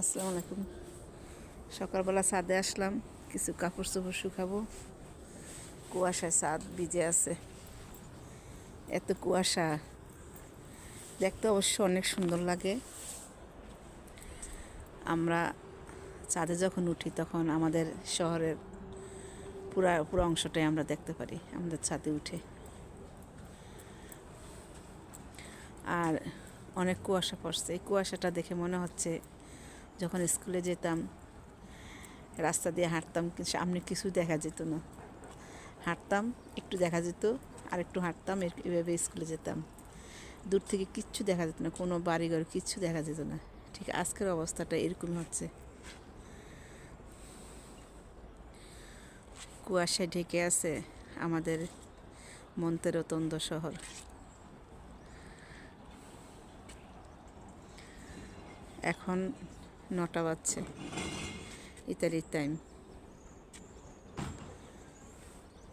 আসসালামু আলাইকুম। সকালবেলা ছাদে আসলাম, কিছু কাপড় চোপড় শুকাবো। কুয়াশায় ছাদ ভিজে আছে। এত কুয়াশা। দেখতে অবশ্য অনেক সুন্দর লাগে। আমরা ছাদে যখন উঠি তখন আমাদের শহরের পুরা, পুরো অংশটাই আমরা দেখতে পারি, আমাদের ছাদে উঠে। আর অনেক কুয়াশা পড়ছে। এই কুয়াশাটা দেখে মনে হচ্ছে যখন স্কুলে যেতাম, রাস্তা দিয়ে হাঁটতাম সামনে কিছু দেখা যেত না। হাঁটতাম, একটু দেখা যেত আর একটু হাঁটতাম এভাবে স্কুলে যেতাম। দূর থেকে কিচ্ছু দেখা যেত না, কোনো বাড়িঘর, কিচ্ছু দেখা যেত না। ঠিক আজকের অবস্থাটা এরকমই হচ্ছে। কুয়াশায় ঢেকে আছে আমাদের মন্তেরতন্দ শহর। এখন নটা বাজছে। ইতালির টাইম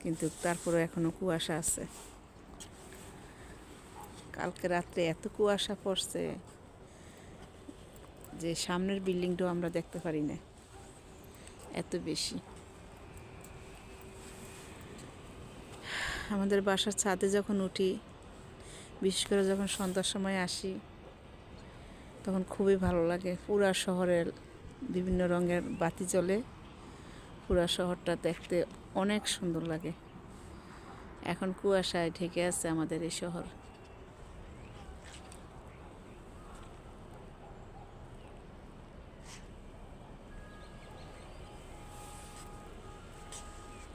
কিন্তু তারপরে এখনও কুয়াশা আছে। কালকে রাত্রে এত কুয়াশা পড়ছে যে সামনের বিল্ডিংটাও আমরা দেখতে পারি না। এত বেশি। আমাদের বাসার ছাদে যখন উঠি, বিশেষ করে যখন সন্ধ্যার সময় আসি তখন খুবই ভালো লাগে। পুরা শহরের বিভিন্ন রঙের বাতি জ্বলে। পুরা শহরটা দেখতে অনেক সুন্দর লাগে। এখন কুয়াশায় ঢেকে আছে আমাদের এই শহর।